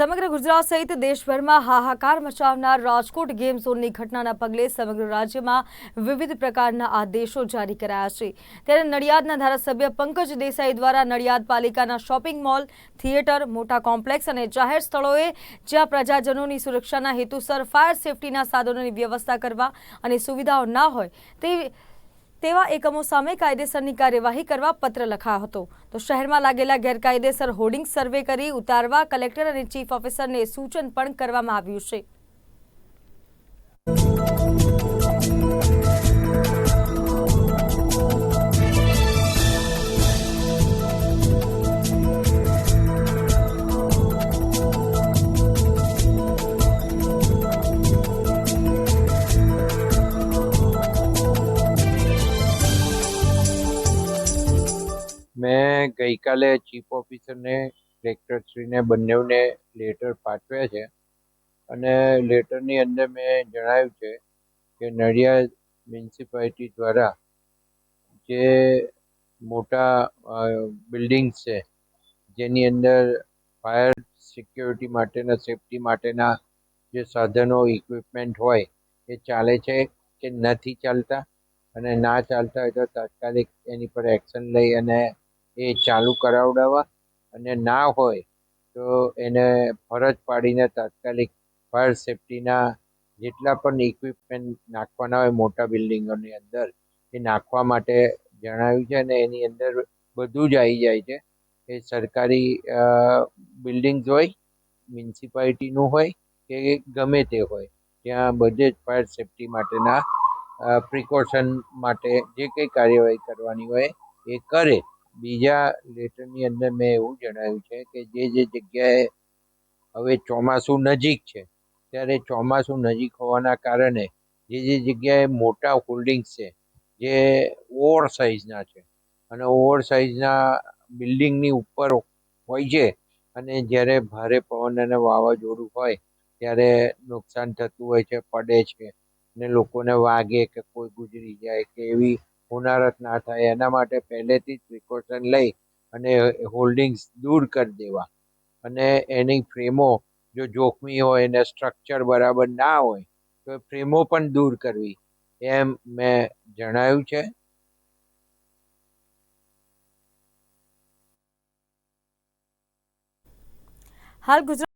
સમગ્ર ગુજરાત સહિત દેશભરમાં હાહાકાર મચાવનાર રાજકોટ ગેમ ઝોનની ઘટનાના પગલે સમગ્ર રાજ્યમાં વિવિધ પ્રકારના આદેશો જારી કરાયા છે. ત્યારે નડિયાદના ધારાસભ્ય પંકજ દેસાઈ દ્વારા નડિયાદ પાલિકાના શોપિંગ મોલ, થિયેટર, મોટા કોમ્પ્લેક્સ અને જાહેર સ્થળોએ જ્યાં પ્રજાજનોની સુરક્ષાના હેતુસર ફાયર સેફટીના સાધનોની વ્યવસ્થા કરવા અને સુવિધાઓ ના હોય તેવી તેવા એકમો સામે કાયદેસરની કાર્યવાહી કરવા પત્ર લખાયો હતો. તો શહેરમાં લાગેલા ગેરકાયદેસર હોર્ડિંગ સર્વે કરી ઉતારવા કલેક્ટર અને ચીફ ઓફિસરને સૂચન પણ કરવામાં આવ્યું છે. મેં ગઈકાલે ચીફ ઓફિસરને કલેક્ટરશ્રીને બંનેને લેટર પાઠવ્યા છે. અને લેટરની અંદર મેં જણાવ્યું છે કે નડિયાદ મ્યુનિસિપાલિટી દ્વારા જે મોટા બિલ્ડિંગ્સ છે, જેની અંદર ફાયર સિક્યોરિટી માટેના, સેફટી માટેના જે સાધનો, ઇક્વિપમેન્ટ હોય, એ ચાલે છે કે નથી ચાલતા? અને ના ચાલતા હોય તો તાત્કાલિક એની પર એક્શન લઈ અને એ ચાલુ કરાવડાવવા અને ના હોય તો એને ફરજ પાડીને તાત્કાલિક ફાયર સેફટીના જેટલા પણ ઇક્વિપમેન્ટ નાખવાના હોય મોટા બિલ્ડિંગોની અંદર, એ નાખવા માટે જણાવ્યું છે અને એની અંદર બધું જ આવી જાય છે. એ સરકારી બિલ્ડિંગ્સ હોય, મ્યુનિસિપાલિટીનું હોય કે ગમે તે હોય, ત્યાં બધે જ ફાયર સેફટી માટેના પ્રિકોશન માટે જે કંઈ કાર્યવાહી કરવાની હોય એ કરે. બીજા લેટરની અંદર મેં એવું જણાવ્યું છે કે જે જે જગ્યાએ હવે ચોમાસું નજીક છે, ત્યારે ચોમાસું નજીક હોવાના કારણે જે જે જગ્યાએ મોટા હોલ્ડિંગ્સ છે, જે ઓવર સાઇઝના છે, અને ઓવર સાઇઝના બિલ્ડિંગની ઉપર હોય છે, અને જ્યારે ભારે પવન અને વાવાઝોડું હોય, ત્યારે નુકસાન થતું હોય છે, પડે છે ને લોકોને વાગે કે કોઈ ગુજરી જાય કે એવી હોનારત ના થાય, એના માટે પહેલેથી જ પ્રિકોશન લઈ અને હોલ્ડિંગ્સ દૂર કરી દેવા. અને એની ફ્રેમો જો જોખમી હોય, એને સ્ટ્રક્ચર બરાબર ના હોય, તો એ ફ્રેમો પણ દૂર કરવી. એમ મેં જણાવ્યું છે. હાલ ગુજરાત